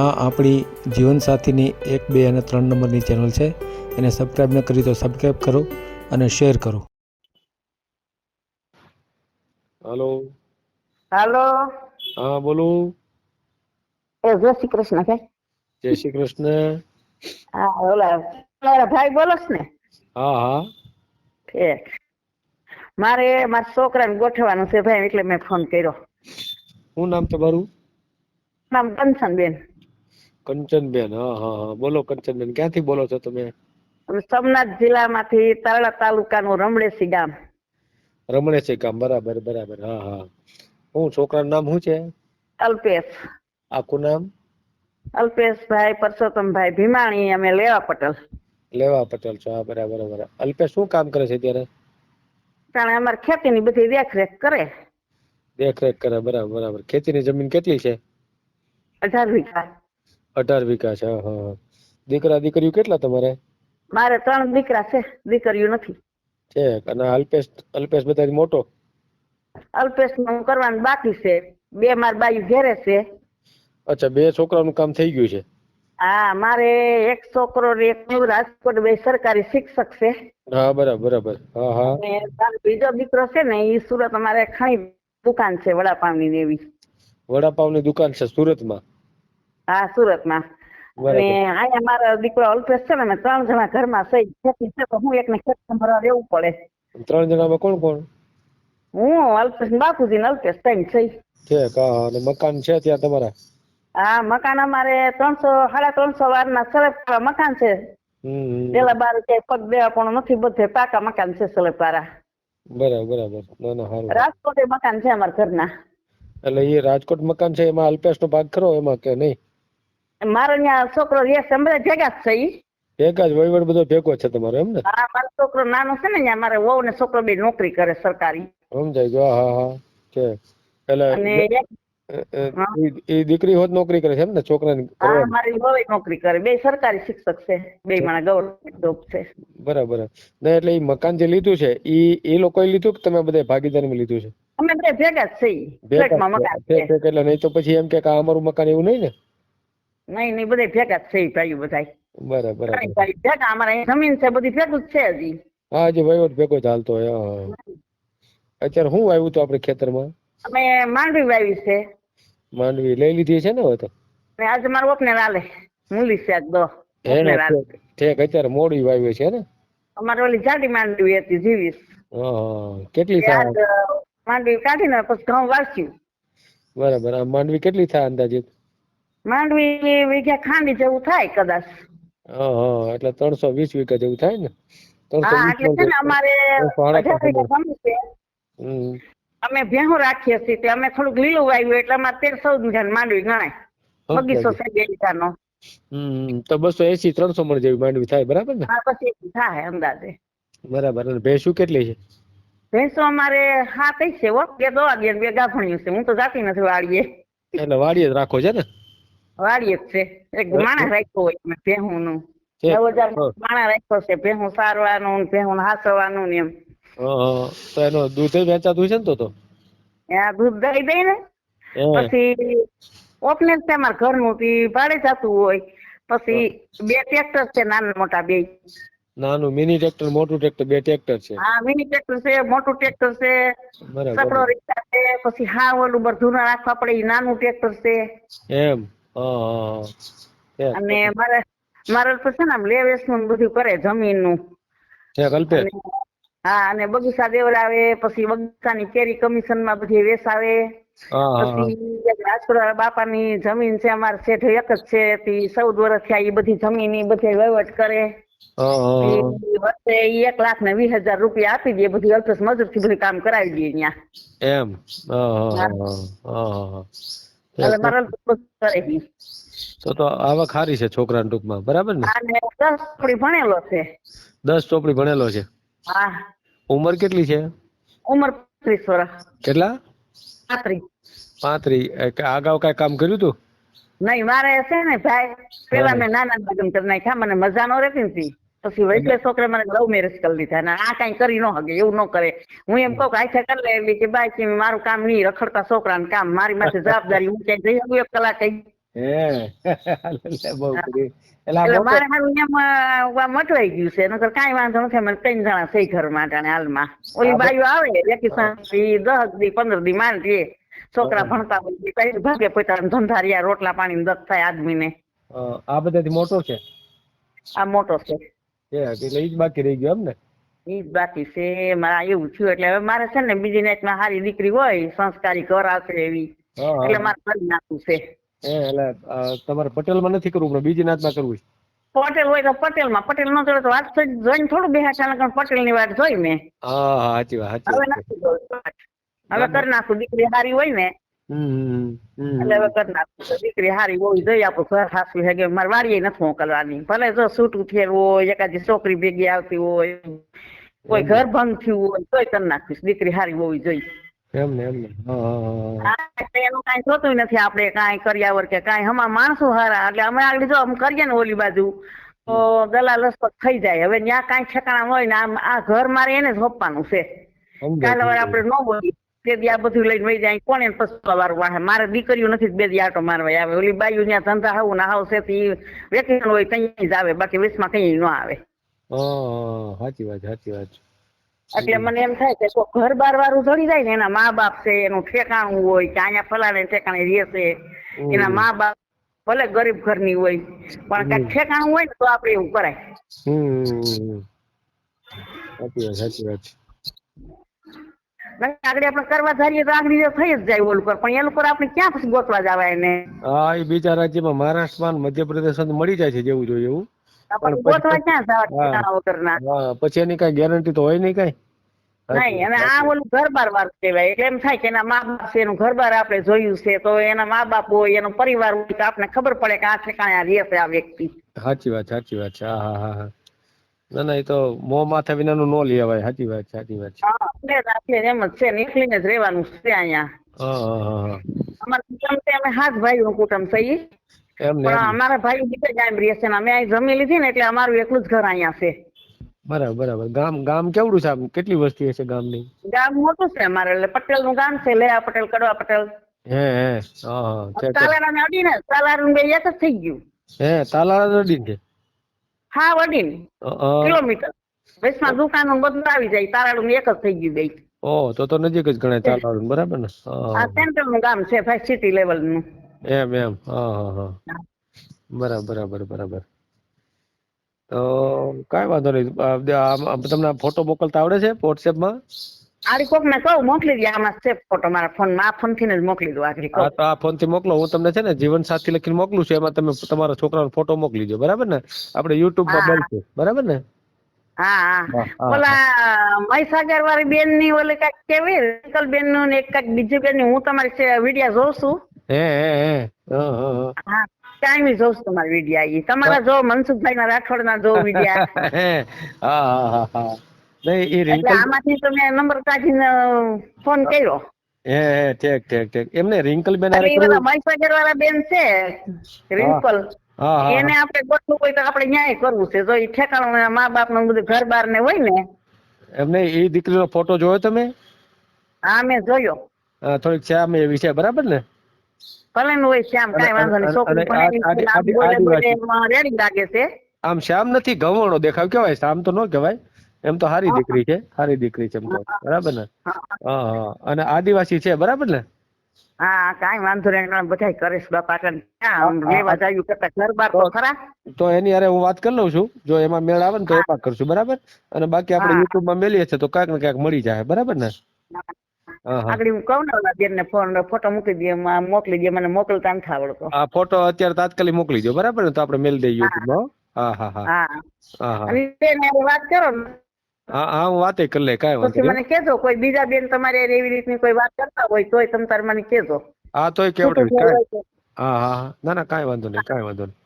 આ આપણી જીવનસાથીની એક બે અને ત્રણ નંબરની ચેનલ છે. એને સબસ્ક્રાઈબ ન કરી તો સબસ્ક્રાઈબ કરો અને શેર કરો. હેલો હાલો હા બોલું. એ જય શ્રી કૃષ્ણ ભાઈ જય શ્રી કૃષ્ણ. હા ઓલા ઓલા ભાઈ બોલો છો ને? હા હા. ઠીક મારે મારા છોકરાને ગોઠવવાનું છે ભાઈ એટલે મેં ફોન કર્યો. શું નામ તમારું? નામ કંચનબેન કંચનબેન હા હા હા. બોલો કંચનબેન ક્યાંથી બોલો છો તમે? અમે સોમનાથ જિલ્લામાંથી તારડા તાલુકાનું રમણેસી ગામ. રમણે છે કામ બરાબર બરાબર. હા હા. હું છોકરાનું નામ શું છે? અલ્પેશ. આખું નામ? અલ્પેશભાઈ પરસોત્તમભાઈ ભીમાણી અમે લેવા પટેલ. લેવા પટેલ છો. હા બરાબર બરાબર. અલ્પેશ શું કામ કરે છે અત્યારે? કારણ અમારે ખેતીની બધી દેખરેખ કરે. દેખરેખ કરે બરાબર બરાબર. ખેતીની જમીન કેટલી છે? અઢાર વીઘા. અઢાર વીઘા છે હા હા. હા. દીકરા દીકરીઓ કેટલા તમારે? મારે ત્રણ દીકરા છે દીકરીઓ નથી. છે અને અલ્પેશ અલ્પેશ બધા મોટો? અલ્પેશનું કરવાનું બાકી છે બે માર બાયુ ઘેરે છે. અચ્છા બે છોકરાનું કામ થઈ ગયું છે? હા મારે એક છોકરો ને એક રાજકોટ બે સરકારી શિક્ષક છે. હા બરાબર બરાબર. હા હા. બીજો દીકરો છે ને એ સુરત અમારે ખાણી દુકાન છે વડાપાવની એવી. વડાપાવની દુકાન છે સુરતમાં? હા સુરતમાં. બરાબર. અને અહીંયા મારા દીકરો અલ્પેશ છે ને અમે ત્રણ જણા ઘરમાં સહી ખેતી છે તો હું એકને ખેત સંભાળવા રહેવું પડે. ત્રણ જણામાં કોણ કોણ? હું અલ્પેશ બાપુજી ને અલ્પેશ ત્રણ છે છે અને મકાન છે ત્યાં તમારા? હા મકાન અમારે ત્રણસો સાડા ત્રણસો વાર ના સરસ મકાન છે. પેલા બાર ક્યાંય પગ દેવા પણ નથી બધે પાકા મકાન છે સલેપારા બરાબર બરાબર. ના ના સારું રાજકોટ એ મકાન છે અમારા ઘરના. એટલે એ રાજકોટ મકાન છે એમાં અલ્પેશ નો ભાગ ખરો એમાં કે નહીં? મારો ત્યાં છોકરો રહે છે ભેગા જ છે ઈ. ભેગા જ વહીવટ બધો ભેગો છે તમારો એમ ને? હા મારો છોકરો નાનો છે ને ત્યાં મારે વહુ ને છોકરો બે નોકરી કરે સરકારી. સમજાય ગયો હા હા કે એટલે. એ દીકરી હોત નોકરી કરે છે એમ ને છોકરાની હા મારી વહુ નોકરી કરે બે સરકારી શિક્ષક છે બે મારા ગવર્મેન્ટ જોબ છે. બરાબર. ને એટલે એ મકાન જે લીધું છે એ એ લોકોએ લીધું કે તમે બધા ભાગીદારીમાં લીધું છે? અમે બે ભેગા જ છીએ ફ્લેટમાં મકાન છે. એટલે નહીં તો પછી એમ કે આ અમારું મકાન એવું નહીં ને? નહીં નહીં બધે ફેંકા જ છે ભાઈઓ બધા બરાબર ફેંકા અમારે અહીં જમીન છે બધી ફેંકું જ છે હજી. હા જે વહીવટ ભેગો ચાલતો હોય હા, હા. અત્યારે શું આવ્યું તો આપણે ખેતરમાં? અમે માંડવી વાવી છે. માંડવી લઈ લીધી છે ને હવે તો? આજે મારો ઓપને લાલે મૂલી શાક દો. હે ને ઠેક અત્યારે મોડી વાવી છે ને? અમારે ઓલી જાડી માંડવી હતી જીવીસ. હા હા કેટલી થાય માંડવી કાઢીને પછી ઘઉં વાળશું બરાબર આ માંડવી કેટલી થાય અંદાજિત માંડવી વીઘા ખાંડી જેવું થાય કદાચ. હા એટલે ત્રણસો વીસ વીઘા જેવું થાય ને? ત્રણસો વીસ અમારે અમે ભેહું રાખીએ છીએ અમે થોડુંક લીલું વાવ્યું એટલે અમારે તેર ચૌદ વીઘા માંડવી ગણાય. બગીચો છે હમ તો બસો એસી ત્રણસો મણ જેવી માંડવી થાય બરાબર ને? હા પછી થાય અંદાજે. બરાબર અને ભેંસું કેટલી છે? ભેંસો અમારે હા કઈ છે હો બે દોવા બે ગાભણિયું છે. હું તો જાતી નથી વાળીએ એટલે વાડીએ જ રાખો છે ને? વાળીએ એક છે. એક માણસ રાખ્યો હોય ભેહું નું નવ હજાર માણસ રાખ્યો છે. ભેહું સારવાનું ભેહું હાસવાનું ને એમ. હા, હા. તો એનો દૂધ વેચાતું છે ને તો તો? આ દૂધ દઈ દઈ ને. પછી ઓપનેર છે અમારા ઘરનું તી ભાડે જતું હોય. પછી બે ટ્રેક્ટર છે નાના મોટા બે. નાનું મિની ટ્રેક્ટર મોટું ટ્રેક્ટર બે ટ્રેક્ટર છે. હા મિની ટ્રેક્ટર છે મોટું ટ્રેક્ટર છે સકડો રિક્ષા છે પછી હા ઓલું બધું રાખવા પડે નાનું ટ્રેક્ટર છે. એમ. અને મારે મારે તો છે ને આમ લે વેચનું ને બધું કરે જમીનનું હા અને બગીચા દેવડાવે પછી બગીચાની કેરી કમિશનમાં બધી વેસાવે. પછી એક બાપાની જમીન છે અમારે શેઠ એક જ છે તી ચૌદ વર્ષ થયા એ બધી જમીન ઈ બધી વહીવટ કરે. વર્ષે એક લાખ ને વીસ હજાર રૂપિયા આપી દે બધી અલ્પસ મજૂરથી બધું કામ કરાવી દે ત્યાં એમ? તો તો આવક સારી છે છોકરાના ટૂંકમાં. બરાબર ને? દસ ચોપડી ભણેલો છે. દસ ચોપડી ભણેલો છે. હા. ઉંમર કેટલી છે? ઉંમર ત્રીસ વર્ષ કેટલા? પાંત્રીસ. પાંત્રી અગાઉ કઈ કામ કર્યું તું? નહીં મારે છે ને ભાઈ પેલા મેં નાના લગ્ન કરી નાખ્યા મને મજા નો રહેતી ને તી. પછી વૈદ્ય છોકરા મને લવ મેરેજ કરી લીધા. અને આ કઈ કરી ન હગે એવું ન કરે. હું એમ કહું કે આખે કરી લે એવી કે બાઈ કે મારું કામ નહીં રખડતા છોકરાનું કામ મારી માથે જવાબદારી હું ક્યાંય જઈ શકું એક કલાક એટલે એટલે મારે એમ મટવાઈ ગયું છે. નકર કાંઈ વાંધો નથી મને ત્રણ જણા છે ઘર માટે હાલમાં. ઓલી બાઈઓ આવે થી દસ દી પંદર દી રે છોકરા ભણતા હોય કઈ ભાગે પોતાના ધંધારિયા રોટલા પાણી દત થાય આદમીને. ને આ બધાથી મોટો છે? આ મોટો છે. એટલે ઈ જ બાકી રહી ગયો એમ ને? ઈ જ બાકી છે મારા એવું થયું એટલે હવે મારે છે ને બીજી નાઈટમાં સારી દીકરી હોય સંસ્કારી ઘર એવી. હા, હા. એટલે મારે કરી નાખવું છે. એટલે તમારે પટેલમાં નથી કરવું પણ બીજી નાતમાં કરવું પટેલ હોય તો પટેલમાં પટેલ નો તો વાત જોઈને થોડું બેહા ચાલે પટેલની વાત જોઈ મેં હા હા સાચી વાત હવે નથી હવે કરી નાખું દીકરી સારી હોય ને એટલે હવે કરી નાખું દીકરી હારી હોવી જોઈએ આપણું ઘર હાસવી હે મારે વાડીએ નથી મોકલવાની. ભલે જો છૂટું થયેલું હોય એકાદી છોકરી ભેગી આવતી હોય કોઈ ઘર ભંગ થયું હોય તોય કરી નાખીશ. દીકરી હારી હોવી જોઈએ એનું કાંઈ નથી આપણે કાંઈ કર્યાવર કે કાંઈ. હમા માણસો હારા એટલે અમે આગળ જો અમે કરીએ ને ઓલી બાજુ તો દલાલ થઈ જાય. હવે ત્યાં કાંઈ ઠેકાણા હોય ને આમ આ ઘર મારે એને જ હોપવાનું છે. કાલે આપડે આપણે ન બોલી તે દી આ બધું લઈને વહી જાય. કોને પસવા વાળું વાહે? મારે દીકરીઓ નથી બે દી આટો મારવા આવે. ઓલી બાયુ ત્યાં ધંધા હાવ ના હાવ છે તી વેકેશન હોય ત્યાં જ આવે. બાકી વીસમાં કઈ ન આવે. સાચી વાત સાચી વાત. એટલે મને એમ થાય કે કોઈ ઘર બાર વાળું ચડી જાય ને એના મા બાપ છે એનું ઠેકાણું હોય કે અહીંયા ફલાણે ઠેકાણે રહેશે એના મા બાપ ભલે ગરીબ ઘરની હોય પણ કાંઈક ઠેકાણું હોય ને તો આપણે એવું કરાય. સાચી વાત સાચી વાત. આગળ આપણે કરવા ધારીએ તો આગળ થઈ જ જાય ઓલું પર પણ એ લોકો આપણે ક્યાં પછી ગોતવા જવાય એને? હા એ બીજા રાજ્યમાં મહારાષ્ટ્રમાં મધ્યપ્રદેશ મળી જાય છે જેવું જોઈએ એવું. પણ ગોતવા ક્યાં જવા વગરના? પછી એની કઈ ગેરંટી તો હોય નહીં કઈ. નહીં અને આ ઓલું ઘર બાર વાર કહેવાય. એટલે એમ થાય કે એના મા બાપ છે એનું ઘર બાર આપણે જોયું છે તો એના મા બાપ હોય એનો પરિવાર હોય તો આપણે ખબર પડે કે આ ઠેકાણે આ રહેશે આ વ્યક્તિ. સાચી વાત સાચી વાત છે. હા હા હા. ના ના એ તો મોં માથા વિનાનું નો લેવાય સાચી વાત સાચી વાત છે. એટલે એમ જ છે નીકળીને જ રહેવાનું છે અહીંયા. હા હા હા હા. કુટુંબ છે અમે હાથ ભાઈનું કુટુંબ છે એમ ને પણ એમ ને. અમારા ભાઈ બીજે જ રહે છે અમે અહીં જમી લીધી ને એટલે અમારું એકલું જ ઘર અહીંયા છે. બરાબર બરાબર. ગામ ગામ કેવડું છે આમ? કેટલી વસ્તી હશે ગામની? ગામ મોટું છે અમારે એટલે પટેલનું ગામ છે લેવા પટેલ કડવા પટેલ. હે. તાલાળા ને અડીને તાલારા બે એક જ થઈ ગયું. હે તાલારા છે. હા અ. કિલોમીટર. વચમાં દુકાનો બધું આવી જાય તારાડું એક જ થઈ ગયું બે. ઓ તો તો નજીક જ ગણાય તારાડુ બરાબર ને? આ સેન્ટ્રલનું ગામ છે ભાઈ સિટી લેવલનું એમ એમ. હા હા હા. બરાબર બરાબર બરાબર. તો કાંઈ વાંધો નહીં. તમને ફોટો મોકલતા આવડે છે વોટ્સએપમાં કોક ને કહું મોકલી દે આમાં છે ફોટો મારા ફોનમાં. આ ફોનથી જ મોકલી દો આખરી હા તો આ ફોનથી મોકલો. હું તમને છે ને જીવન સાથી લખીને મોકલું છું. એમાં તમે તમારા છોકરાનો ફોટો મોકલી દો. બરાબર ને? આપણે યુટ્યુબમાં. બરાબર ને? હા. ઓલા મહીસાગર વાળી બેનની ઓલી કંઈક કેવી? રિંકલ બેનનું એક કંઈક બીજી બેનની હું તમારી વીડિયો જોઉં છું. હે હે હે. કાંઈ જોઉં છું તમારા વીડિયો તમારા જો મનસુખભાઈ ના રાઠોડ ના જો વિડીયા હા હા હા. આમાંથી તમે નંબર કાઢીને ફોન કર્યો. હે હે ઠીક ઠીક ઠીક. એમને રિંકલ બેન વાળા બેન છે રિંકલ એને આપણે ગોઠવું હોય તો આપણે ન્યાય કરવું છે. જો એ ઠેકાણું મા બાપનું બધું ઘર બાર ને હોય ને એમને એ દીકરીનો ફોટો જોયો તમે? હા મેં જોયો. થોડીક શ્યામ એ વિશે બરાબર ને? ભલે નું હોય શ્યામ કાંઈ વાંધો નહીં. છોકરી પણ રેડી લાગે છે. આમ શ્યામ નથી ઘવણો દેખાવ કેવાય? શ્યામ તો ન કહેવાય એમ તો સારી દીકરી છે સારી દીકરી છે એમ તો. બરાબર ને? હા. હા અને આદિવાસી છે બરાબર ને? હા કાઈ વાંધો નહીં બધા કરે બાપા કરતા તો એની અરે હું વાત કરી લઉં છું. જો એમાં મેળ આવે ને તો એમાં કરશું બરાબર? અને બાકી આપણે. યુટ્યુબમાં મેલીએ છે તો ક્યાંક ને ક્યાંક મળી જાય બરાબર ને? આગળ હું કહું ને બેન ને ફોન ફોટો મૂકી દે મોકલી દે મને મોકલતા નથી આવડતો. આ ફોટો અત્યારે તાત્કાલિક મોકલી દો બરાબર ને? તો આપણે મેલ દઈએ યુટ્યુબમાં હા હા હા. હા. વાત કરો ને. હા હા હું વાતે કરી લે કાંઈ વાંધો મને કેજો કોઈ બીજા બેન તમારે એવી રીતની કોઈ વાત કરતા હોય તોય તમે તાર મને કેજો હા તોય છૂટું કેવડે કાંઈ તો. હા હા ના ના કાંઈ વાંધો નહીં કાંઈ વાંધો નહીં.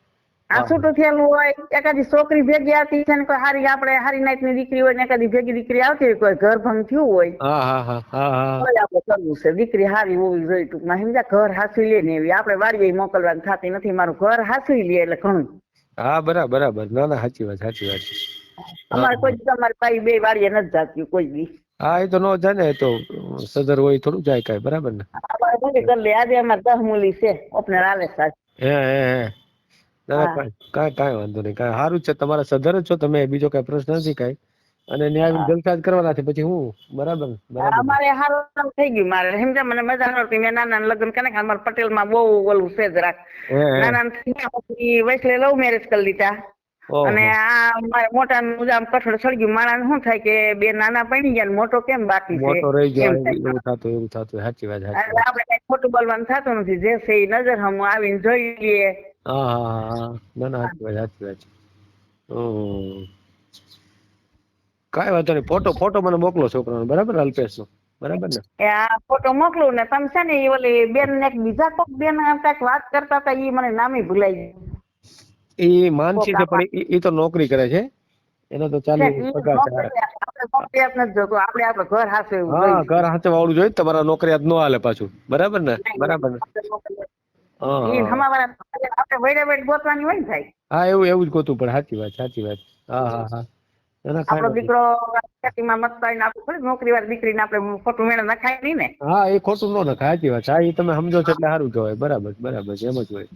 આ છૂટું થયેલું હોય એકાદી છોકરી ભેગી આવતી છે ને કોઈ હારી આપણે હારી નાઈટની દીકરી હોય ને એકાદી ભેગી દીકરી આવતી હોય કોઈ ઘર ભંગ થયું હોય. હા આપણે કરવું છે દીકરી હારી હોવી જોઈએ ટૂંકમાં. સમજ્યા ઘર હાસવી લે ને એવી આપણે વાડીએ મોકલવાની થતી નથી મારું ઘર હાસવી લે એટલે ઘણું. હા બરાબર બરાબર. ના ના સાચી વાત સાચી વાત. અમારે કોઈ દી તમારે ભાઈ બે વાડીએ નથી જાતી કોઈ દી. હા એ તો નો જાય ને એ તો સદર હોય થોડું જાય કાંઈ બરાબર ને? અમારે ભલે કરી લે આજે અમારે દસ મૂલી છે ઓપનર આવે સાહેબ. હે હે હે. કાંઈ કાંઈ વાંધો નહીં કાંઈ સારું છે તમારા સધર જ છો તમે બીજો કાંઈ પ્રશ્ન નથી કાંઈ. અને ન્યાય જલસા જ કરવાના છે પછી હું? બરાબર બરાબર. અમારે હારું થઈ ગયું મારે સમજ્યા મને મજા નહોતી મેં નાના લગ્ન કરે અમારે પટેલમાં બહુ ઓલું છે જરાક. નાના વૈસલે લવ મેરેજ કરી લીધા. અને આ મોટા નું આમ કઠોળ સળી ગયું માણસ શું થાય કે બે નાના પડી ગયા મોટો કેમ બાકી છે? મોટો રહી ગયો એવું થતું એવું થતું સાચી વાત સાચી આપણે કઈ ખોટું બોલવાનું થતું નથી જે છે એ નજર હમ આવીને જોઈ લઈએ. હા હા હા હા. ના ના સાચી વાત સાચી વાત. હમ. કાંઈ વાંધો નહીં ફોટો ફોટો મને મોકલો છોકરાનો બરાબર અલ્પેશનો? બરાબર ને? એ આ ફોટો મોકલું ને તમે છે ને એ ઓલી બેન ને એક બીજા કોક બેન કાંઈક વાત કરતા હતા એ મને નામે ભૂલાઈ ગયું એ માનસી છે પણ એ- તો નોકરી કરે છે. એનો તો ચાલે પગાર છે ઘર હાથે હા ઘર હાથે વાળું જોઈએ તમારા નોકરિયાત નો હાલે પાછું. બરાબર ને? બરાબર ને? હા એવું એવું જ ગોતું પણ સાચી વાત સાચી વાત. હા હા હા. આપણો દીકરો નોકરી વાળી દીકરીને આપણે ખોટું મેળ નખાય નહીં ને. હા એ ખોટું ન નખાય સાચી વાત. હા એ તમે સમજો છો એટલે સારું કહેવાય. બરાબર બરાબર છે, એમ જ હોય.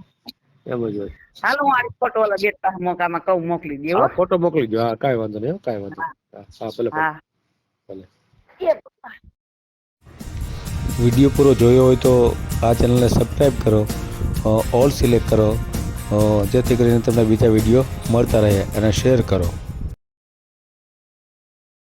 એમ જ હોય. હાલો હું આ ફોટો ઓલા બેટ પાસે મોકામાં કહું મોકલી દે હા. ફોટો મોકલી દો. હા કાંઈ વાંધો નહીં હો, કાંઈ વાંધો નહીં. હા ભલે ભલે. વીડિયો પૂરો જોયો હોય તો આ ચેનલને સબસ્ક્રાઈબ કરો ઓલ સિલેક્ટ કરો જેથી કરીને તમને બીજા વીડિયો મળતા રહે અને શેર કરો.